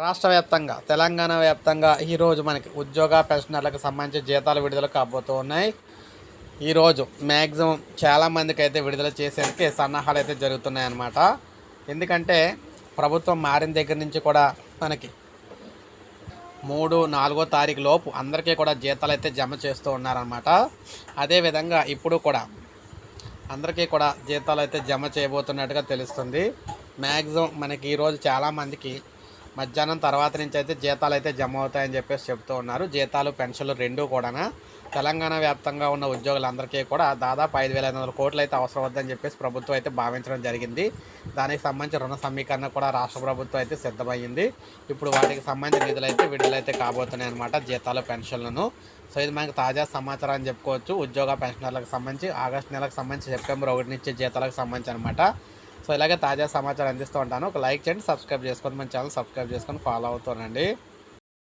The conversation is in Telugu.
రాష్ట్ర వ్యాప్తంగా తెలంగాణ వ్యాప్తంగా ఈరోజు మనకి ఉద్యోగ పెన్షనర్లకు సంబంధించి జీతాలు విడుదల కాబోతూ ఉన్నాయి ఈరోజు మ్యాక్సిమం చాలామందికి అయితే విడుదల చేసేందుకే సన్నాహాలు అయితే జరుగుతున్నాయి అన్నమాట. ఎందుకంటే ప్రభుత్వం మారిన దగ్గర నుంచి కూడా మనకి మూడు నాలుగో తారీఖు లోపు అందరికీ కూడా జీతాలు అయితే జమ చేస్తూ ఉన్నారనమాట అదేవిధంగా ఇప్పుడు కూడా అందరికీ కూడా జీతాలు అయితే జమ చేయబోతున్నట్టుగా తెలుస్తుంది. మ్యాక్సిమం మనకి ఈరోజు చాలామందికి మధ్యాహ్నం తర్వాత నుంచి అయితే జీతాలు అయితే జమ అవుతాయని చెప్పేసి చెప్తూ ఉన్నారు. జీతాలు పెన్షన్లు రెండూ కూడా తెలంగాణ వ్యాప్తంగా ఉన్న ఉద్యోగులందరికీ కూడా దాదాపు ఐదు వేల ఐదు వందల కోట్లు అయితే అవసరం వద్దని చెప్పేసి ప్రభుత్వం అయితే భావించడం జరిగింది. దానికి సంబంధించి రుణ సమీకరణ కూడా రాష్ట్ర ప్రభుత్వం అయితే సిద్ధమైంది. ఇప్పుడు వాటికి సంబంధించిన నిధులు అయితే విడుదలైతే కాబోతున్నాయి అనమాట జీతాలు పెన్షన్లను. సో ఇది మనకి తాజా సమాచారం అని చెప్పుకోవచ్చు. ఉద్యోగ పెన్షనర్లకు సంబంధించి ఆగస్టు నెలకు సంబంధించి సెప్టెంబర్ ఒకటి నుంచి జీతాలకు సంబంధించి అనమాట సో ఇలాగే తాజా సమాచారం అందిస్తూ ఉంటాను. ఒక లైక్ చేయండి సబ్స్క్రైబ్ చేసుకొని మన ఛానల్ సబ్స్క్రైబ్ చేసుకొని ఫాలో అవుతానండి.